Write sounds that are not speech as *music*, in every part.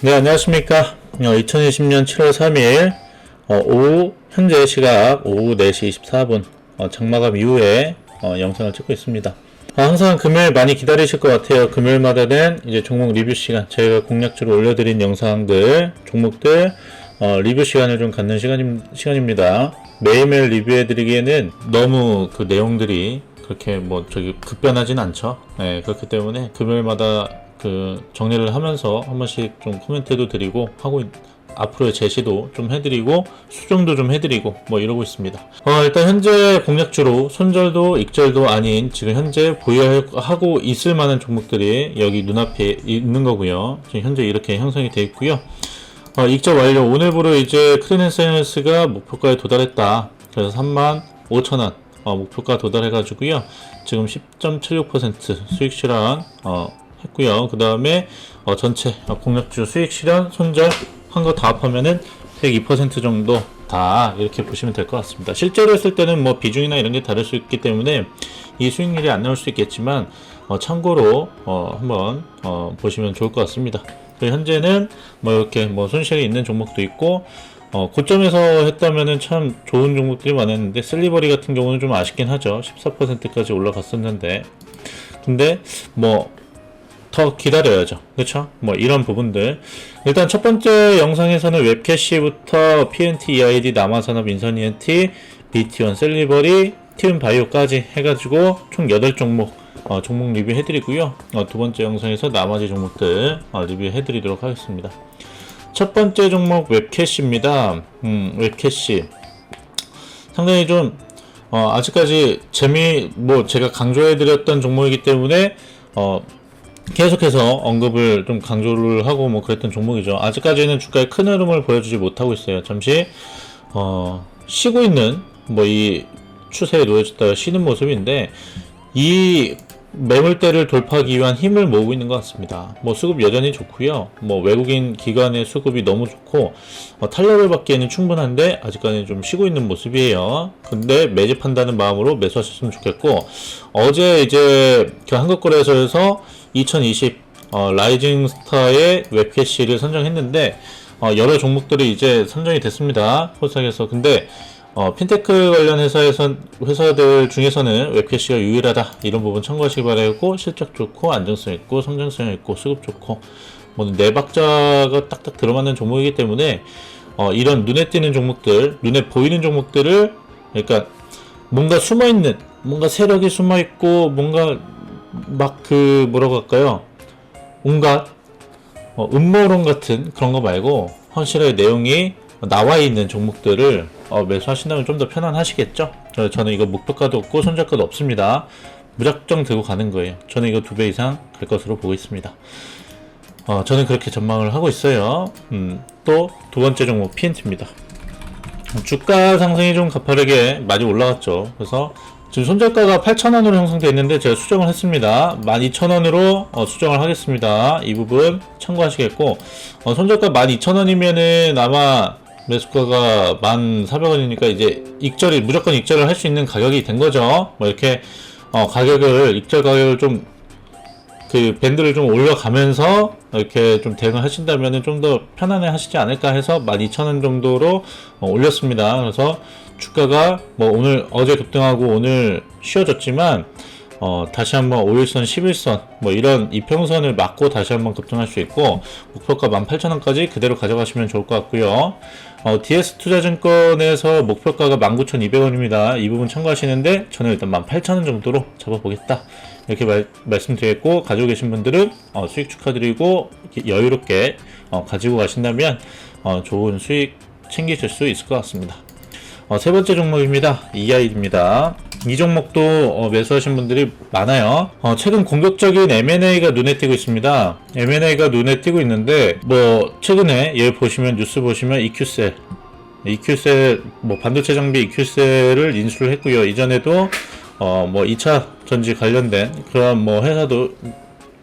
네, 안녕하십니까. 2020년 7월 3일, 어, 오후, 현재 시각 오후 4시 24분, 어, 장마감 이후에, 어, 영상을 찍고 있습니다. 아, 항상 금요일 많이 기다리실 것 같아요. 금요일마다는 이제 종목 리뷰 시간, 저희가 공략주로 올려드린 영상들, 종목들, 어, 리뷰 시간을 좀 갖는 시간, 시간입니다. 매일매일 리뷰해드리기에는 너무 그 내용들이 그렇게 뭐 저기 급변하진 않죠. 네, 그렇기 때문에 금요일마다 그 정리를 하면서 한 번씩 좀 코멘트도 드리고 하고 있- 앞으로의 제시도 좀 해드리고 수정도 좀 해드리고 뭐 이러고 있습니다. 어, 일단 현재 공략주로 손절도 익절도 아닌 지금 현재 보유하고 있을 만한 종목들이 여기 눈앞에 있는 거고요. 지금 현재 이렇게 형성이 되어 있고요. 어, 익절 완료. 오늘부로 이제 크리넨사이언스가 목표가에 도달했다. 그래서 3만 5천 원 어, 목표가 도달해가지고요. 지금 10.76% 수익 실현 어, 했고요. 그 다음에 어, 전체 어, 공략주 수익 실현 손절 한 거 다 합하면은 102% 정도 다 이렇게 보시면 될 것 같습니다. 실제로 했을 때는 뭐 비중이나 이런 게 다를 수 있기 때문에 이 수익률이 안 나올 수 있겠지만 어, 참고로 어, 한번 어, 보시면 좋을 것 같습니다. 현재는 뭐 이렇게 뭐 손실이 있는 종목도 있고 어, 고점에서 했다면은 참 좋은 종목들이 많았는데 슬리버리 같은 경우는 좀 아쉽긴 하죠. 14%까지 올라갔었는데 근데 뭐 더 기다려야죠. 그렇죠? 뭐 이런 부분들. 일단 첫 번째 영상에서는 웹캐시부터 PNT, EID, 남아산업, 인선 ENT, BT1, 셀리버리, 티움 바이오까지 해가지고 총 8종목 어, 종목 리뷰 해드리고요. 어, 두 번째 영상에서 나머지 종목들 어, 리뷰 해드리도록 하겠습니다. 첫 번째 종목 웹캐시입니다. 음, 웹캐시. 상당히 좀 어, 아직까지 재미 뭐 제가 강조해드렸던 종목이기 때문에 어, 계속해서 언급을 좀 강조를 하고 뭐 그랬던 종목이죠. 아직까지는 주가의 큰 흐름을 보여주지 못하고 있어요. 잠시 어, 쉬고 있는 뭐 이 추세에 놓여졌다가 쉬는 모습인데 이 매물대를 돌파하기 위한 힘을 모으고 있는 것 같습니다. 뭐 수급 여전히 좋고요. 뭐 외국인 기관의 수급이 너무 좋고 어, 탄력을 받기에는 충분한데 아직까지는 좀 쉬고 있는 모습이에요. 근데 매집한다는 마음으로 매수하셨으면 좋겠고 어제 이제 그 한국거래소에서 2020 어, 라이징 스타의 웹캐시를 선정했는데 어, 여러 종목들이 이제 선정이 됐습니다. 코스닥에서 근데 어, 핀테크 관련 회사에서 회사들 중에서는 웹캐시가 유일하다 이런 부분 참고하시기 바라고 실적 좋고 안정성 있고 성장성 있고 수급 좋고 뭐네 박자가 딱딱 들어맞는 종목이기 때문에 어, 이런 눈에 띄는 종목들 눈에 보이는 종목들을 그러니까 뭔가 숨어 있는 뭔가 세력이 숨어 있고 뭔가 막 그 뭐라고 할까요 온갖 어, 음모론 같은 그런 거 말고 확실하게 내용이 나와 있는 종목들을 어, 매수하신다면 좀 더 편안하시겠죠? 저, 저는 이거 목표가도 없고 손절가도 없습니다. 무작정 들고 가는 거예요. 저는 이거 두 배 이상 갈 것으로 보고 있습니다. 어, 저는 그렇게 전망을 하고 있어요. 음, 또 두 번째 종목 PNT입니다. 주가 상승이 좀 가파르게 많이 올라갔죠. 그래서 지금 손절가가 8,000원으로 형성되어 있는데 제가 수정을 했습니다. 12,000원으로 어, 수정을 하겠습니다. 이 부분 참고하시겠고 어, 손절가 12,000원이면은 아마 매수가가 1,400원이니까 이제 익절이 무조건 익절을 할 수 있는 가격이 된 거죠. 뭐 이렇게 어, 가격을 익절 가격을 좀 그 밴드를 좀 올려가면서 이렇게 좀 대응을 하신다면은 좀더 편안해 하시지 않을까 해서 12,000원 정도로 어, 올렸습니다. 그래서 주가가 뭐 오늘 어제 급등하고 오늘 쉬어졌지만 어, 다시 한번 5일선, 11선 뭐 이런 이평선을 맞고 다시 한번 급등할 수 있고 목표가 18,000원까지 그대로 가져가시면 좋을 것 같고요. 어, DS 투자증권에서 목표가가 19,200원입니다. 이 부분 참고하시는데 저는 일단 18,000원 정도로 잡아보겠다. 이렇게 말, 말씀드렸고 가지고 계신 분들은 어, 수익 축하드리고 여유롭게 어, 가지고 가신다면 어, 좋은 수익 챙기실 수 있을 것 같습니다. 어, 세 번째 종목입니다. EI입니다. 이 종목도 어, 매수하신 분들이 많아요. 어, 최근 공격적인 M&A가 눈에 띄고 있습니다. M&A가 눈에 띄고 있는데 뭐 최근에 얘 보시면 뉴스 보시면 EQ셀 EQ셀 뭐 반도체 장비 EQ셀을 인수를 했고요. 이전에도 어 뭐 2차 전지 관련된 그런 뭐 회사도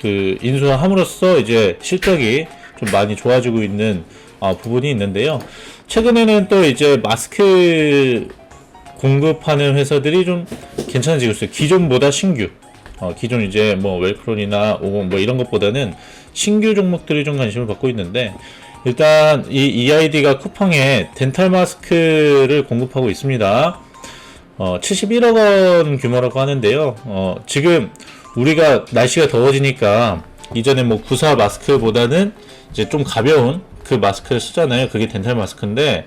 그 인수함으로써 이제 실적이 좀 많이 좋아지고 있는 어, 부분이 있는데요. 최근에는 또 이제 마스크 공급하는 회사들이 좀 괜찮아지고 있어요. 기존보다 신규. 어, 기존 이제 뭐 웰크론이나 오공 뭐 이런 것보다는 신규 종목들이 좀 관심을 받고 있는데 일단 이 EID가 쿠팡에 덴탈 마스크를 공급하고 있습니다. 어, 71억 원 규모라고 하는데요. 어, 지금 우리가 날씨가 더워지니까 이전에 뭐 구사 마스크보다는 이제 좀 가벼운 그 마스크를 쓰잖아요. 그게 덴탈 마스크인데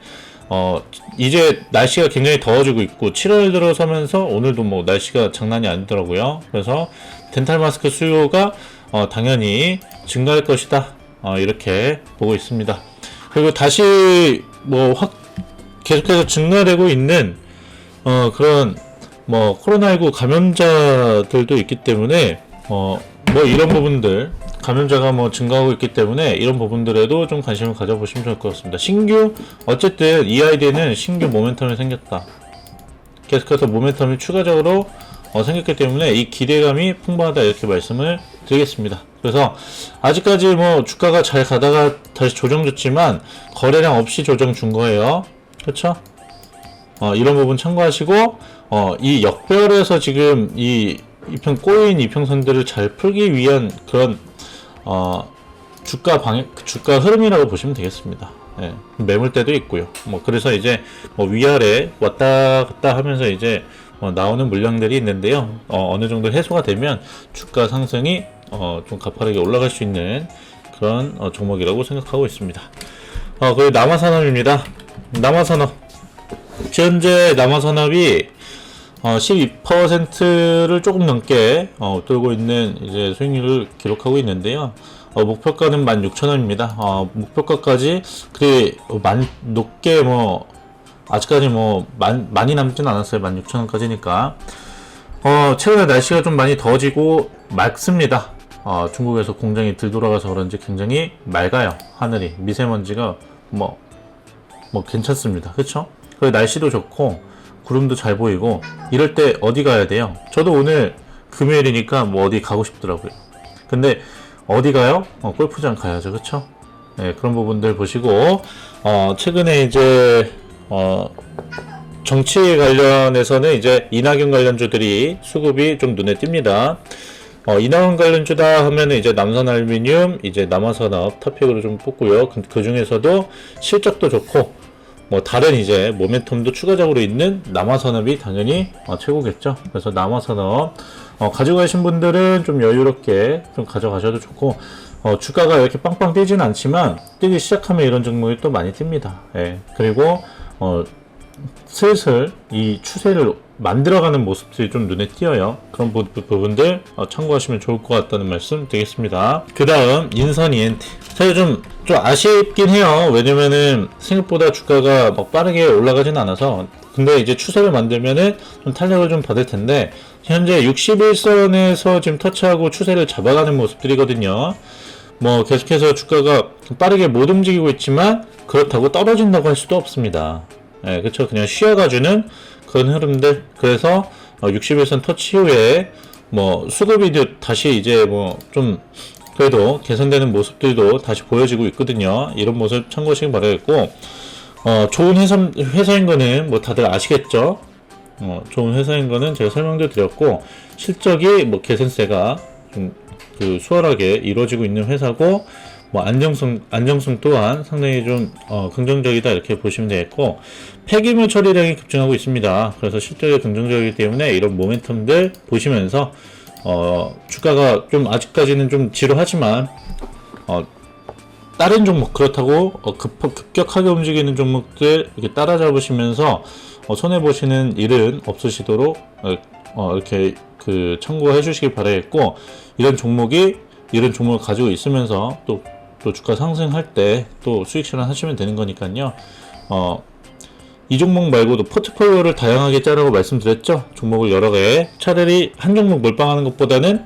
어, 이제 날씨가 굉장히 더워지고 있고 7월 들어서면서 오늘도 뭐 날씨가 장난이 아니더라고요. 그래서 덴탈 마스크 수요가 어, 당연히 증가할 것이다. 어, 이렇게 보고 있습니다. 그리고 다시 뭐 확 계속해서 증가되고 있는 어, 그런 뭐 코로나19 감염자들도 있기 때문에 어, 뭐 이런 부분들 감염자가 뭐 증가하고 있기 때문에 이런 부분들에도 좀 관심을 가져보시면 좋을 것 같습니다. 신규 어쨌든 이 아이디는 신규 모멘텀이 생겼다. 계속해서 모멘텀이 추가적으로 어, 생겼기 때문에 이 기대감이 풍부하다 이렇게 말씀을 드리겠습니다. 그래서 아직까지 뭐 주가가 잘 가다가 다시 조정 줬지만 거래량 없이 조정 준 거예요. 그렇죠? 어, 이런 부분 참고하시고 어, 이 역별에서 지금 이 이평 꼬인 이평선들을 잘 풀기 위한 그런 어, 주가 방 주가 흐름이라고 보시면 되겠습니다. 예, 매물 대도 있고요. 뭐 그래서 이제 뭐 위아래 왔다 갔다 하면서 이제 어, 나오는 물량들이 있는데요. 어, 어느 정도 해소가 되면 주가 상승이 어, 좀 가파르게 올라갈 수 있는 그런 어, 종목이라고 생각하고 있습니다. 어, 그리고 남아산업입니다. 남아산업 현재 남아산업이 어, 12%를 조금 넘게 어, 떨고 있는 이제 수익률을 기록하고 있는데요. 어, 목표가는 16,000원입니다. 어, 목표가까지 그리 많이 높게 뭐 아직까지 뭐 많, 많이 남진 않았어요. 16,000원까지니까. 어, 최근에 날씨가 좀 많이 더워지고 맑습니다. 어, 중국에서 공장이 들 돌아가서 그런지 굉장히 맑아요. 하늘이 미세먼지가 뭐뭐 괜찮습니다. 그리고 날씨도 좋고 구름도 잘 보이고 이럴 때 어디 가야 돼요? 저도 오늘 금요일이니까 뭐 어디 가고 싶더라고요. 근데 어디 가요? 어, 골프장 가야죠. 그쵸? 네, 그런 부분들 보시고 어, 최근에 이제 어, 정치 관련해서는 이제 이낙연 관련주들이 수급이 좀 눈에 띕니다. 어, 이낙연 관련주다 하면은 이제 남산알루미늄, 이제 남아산업 탑픽으로 좀 뽑고요. 그, 그 중에서도 실적도 좋고, 뭐 다른 이제 모멘텀도 추가적으로 있는 남아산업이 당연히 어, 최고겠죠. 그래서 남아산업 어, 가지고 가신 분들은 좀 여유롭게 좀 가져가셔도 좋고, 어, 주가가 이렇게 빵빵 뛰지는 않지만 뛰기 시작하면 이런 종목이 또 많이 뜁니다. 예. 그리고 어, 슬슬 이 추세를 만들어가는 모습들이 좀 눈에 띄어요. 그런 부, 분들 참고하시면 좋을 것 같다는 말씀 드리겠습니다. 그 다음 인선 ENT. 사실 좀, 좀 아쉽긴 해요. 왜냐면은 생각보다 주가가 막 빠르게 올라가진 않아서. 근데 이제 추세를 만들면은 좀 탄력을 좀 받을 텐데 현재 61선에서 지금 터치하고 추세를 잡아가는 모습들이거든요. 뭐 계속해서 주가가 빠르게 못 움직이고 있지만 그렇다고 떨어진다고 할 수도 없습니다. 예, 그쵸. 그냥 쉬어가주는 그런 흐름들. 그래서, 어, 61선 터치 이후에, 뭐, 수급이 다시 이제 뭐, 좀, 그래도 개선되는 모습들도 다시 보여지고 있거든요. 이런 모습 참고하시기 바라겠고, 어, 좋은 회사, 회사인 거는 뭐 다들 아시겠죠? 어, 좋은 회사인 거는 제가 설명도 드렸고, 실적이 뭐 개선세가 좀 그 수월하게 이루어지고 있는 회사고, 뭐 안정성 안정성 또한 상당히 좀 어, 긍정적이다 이렇게 보시면 되겠고 폐기물 처리량이 급증하고 있습니다. 그래서 실적이 긍정적이기 때문에 이런 모멘텀들 보시면서 어, 주가가 좀 아직까지는 좀 지루하지만 어, 다른 종목 그렇다고 어, 급, 급격하게 움직이는 종목들 이렇게 따라잡으시면서 어, 손해 보시는 일은 없으시도록 어, 어, 이렇게 그 참고해 주시기 바라겠고 이런 종목이 이런 종목을 가지고 있으면서 또, 또 주가 상승할 때 또 수익 실현 하시면 되는 거니까요. 어, 이 종목 말고도 포트폴리오를 다양하게 짜라고 말씀드렸죠. 종목을 여러 개 차라리 한 종목 몰빵하는 것보다는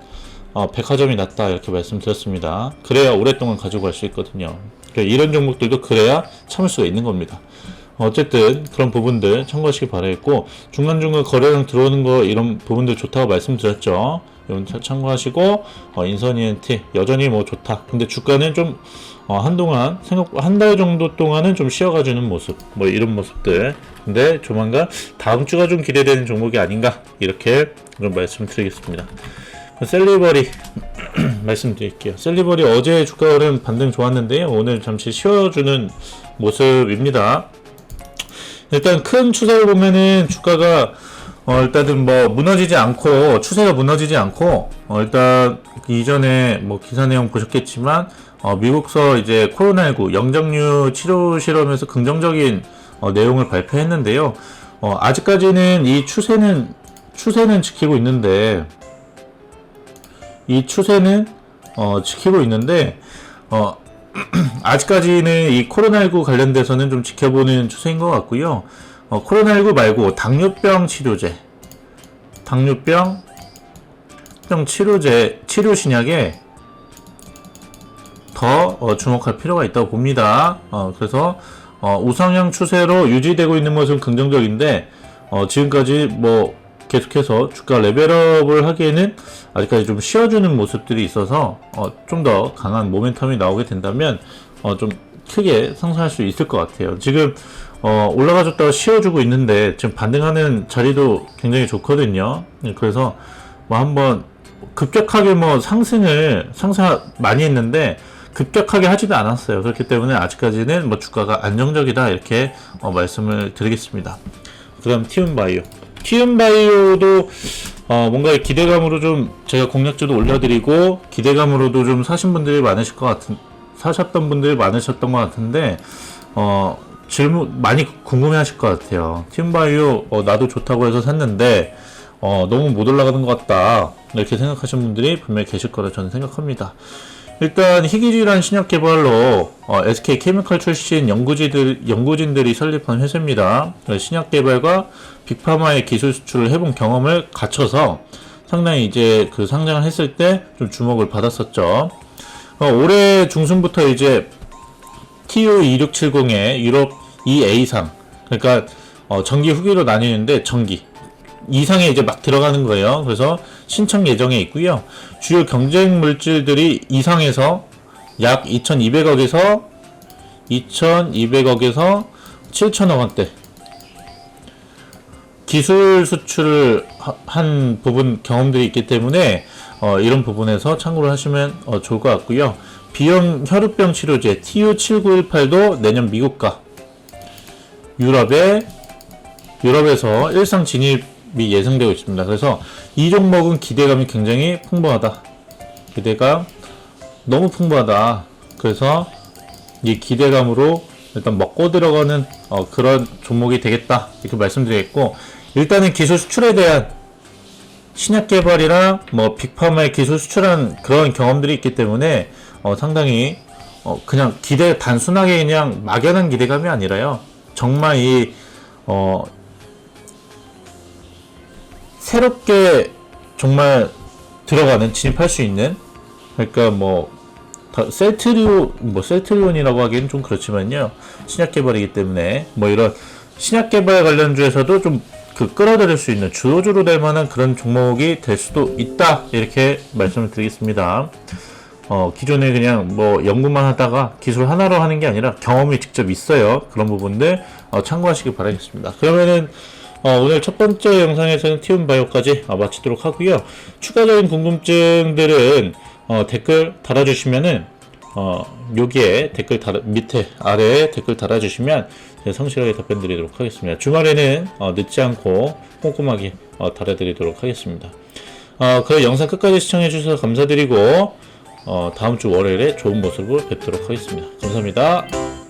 어, 백화점이 낫다 이렇게 말씀드렸습니다. 그래야 오랫동안 가지고 갈 수 있거든요. 이런 종목들도 그래야 참을 수가 있는 겁니다. 어쨌든 그런 부분들 참고하시기 바라겠고 중간중간 거래량 들어오는 거 이런 부분들 좋다고 말씀드렸죠. 참고하시고 어, 인선 ENT 여전히 뭐 좋다. 근데 주가는 좀 어, 한동안 생각 한 달 정도 동안은 좀 쉬어가주는 모습 뭐 이런 모습들. 근데 조만간 다음 주가 좀 기대되는 종목이 아닌가 이렇게 좀 말씀드리겠습니다. 셀리버리 *clears throat* 말씀드릴게요. 셀리버리 어제 주가 흐름 반등 좋았는데요. 오늘 잠시 쉬어주는 모습입니다. 일단 큰 추세를 보면은 주가가 어 일단은 뭐 무너지지 않고 추세가 무너지지 않고 어 일단 이전에 뭐 기사 내용 보셨겠지만 어 미국서 이제 코로나19 영장류 치료 실험에서 긍정적인 어 내용을 발표했는데요. 어 아직까지는 이 추세는 추세는 지키고 있는데 이 추세는 어 지키고 있는데 어 *clears throat* 아직까지는 이 코로나19 관련돼서는 좀 지켜보는 추세인 것 같고요. 어, 코로나19 말고 당뇨병 치료제, 당뇨병 병 치료제 치료 신약에 더 어, 주목할 필요가 있다고 봅니다. 어, 그래서 어, 우상향 추세로 유지되고 있는 것은 긍정적인데 어, 지금까지 뭐 계속해서 주가 레벨업을 하기에는 아직까지 좀 쉬어주는 모습들이 있어서 어, 좀 더 강한 모멘텀이 나오게 된다면 어, 좀 크게 상승할 수 있을 것 같아요. 지금 어, 올라가줬다가 쉬어주고 있는데 지금 반등하는 자리도 굉장히 좋거든요. 네, 그래서 뭐 한번 급격하게 뭐 상승을 상승 많이 했는데 급격하게 하지도 않았어요. 그렇기 때문에 아직까지는 뭐 주가가 안정적이다 이렇게 어, 말씀을 드리겠습니다. 그다음 티움바이오. 티움바이오도 어, 뭔가 기대감으로 좀 제가 공략주도 올려드리고 기대감으로도 좀 사신 분들이 많으실 것 같은 사셨던 분들이 많으셨던 것 같은데 어, 질문 많이 궁금해하실 것 같아요. 티움바이오 어, 나도 좋다고 해서 샀는데 어, 너무 못 올라가는 것 같다 이렇게 생각하시는 분들이 분명히 계실 거라 저는 생각합니다. 일단 희귀질환 신약 개발로 어, SK 케미칼 출신 연구진들, 연구진들이 설립한 회사입니다. 신약 개발과 빅파마의 기술 수출을 해본 경험을 갖춰서 상당히 이제 그 상장을 했을 때 좀 주목을 받았었죠. 어, 올해 중순부터 이제 TU2670의 유럽 EA상 그러니까 어, 전기 후기로 나뉘는데 전기 이상에 이제 막 들어가는 거예요. 그래서 신청 예정에 있고요. 주요 경쟁 물질들이 이상에서 약 2,200억에서 2,200억에서 7천억 원대 기술 수출을 하- 한 부분 경험들이 있기 때문에 어, 이런 부분에서 참고를 하시면 어, 좋을 것 같고요. 비형 혈우병 치료제 TU7918도 내년 미국과 유럽에 유럽에서 일상 진입이 예상되고 있습니다. 그래서 이 종목은 기대감이 굉장히 풍부하다. 기대감 너무 풍부하다. 그래서 이 기대감으로 일단 먹고 들어가는 어, 그런 종목이 되겠다. 이렇게 말씀드리겠고 일단은 기술 수출에 대한 신약 개발이랑 뭐 빅파마의 기술 수출한 그런 경험들이 있기 때문에 어, 상당히 어, 그냥 기대 단순하게 그냥 막연한 기대감이 아니라요. 정말 이 어, 새롭게 정말 들어가는 진입할 수 있는 그러니까 뭐 다- 셀트리오 뭐 셀트리온이라고 하기엔 좀 그렇지만요 신약 개발이기 때문에 뭐 이런 신약 개발 관련주에서도 좀 그 끌어들일 수 있는 주도주로 될 만한 그런 종목이 될 수도 있다 이렇게 말씀을 드리겠습니다. 어, 기존에 그냥 뭐 연구만 하다가 기술 하나로 하는 게 아니라 경험이 직접 있어요. 그런 부분들 어, 참고하시기 바라겠습니다. 그러면은 어, 오늘 첫 번째 영상에서는 티움 바이오까지 어, 마치도록 하고요. 추가적인 궁금증들은 어, 댓글 달아주시면은 어, 여기에 댓글 달아, 밑에 아래에 댓글 달아주시면 성실하게 답변 드리도록 하겠습니다. 주말에는 어, 늦지 않고 꼼꼼하게 어, 달아드리도록 하겠습니다. 어, 그 영상 끝까지 시청해주셔서 감사드리고 어, 다음 주 월요일에 좋은 모습을 뵙도록 하겠습니다. 감사합니다.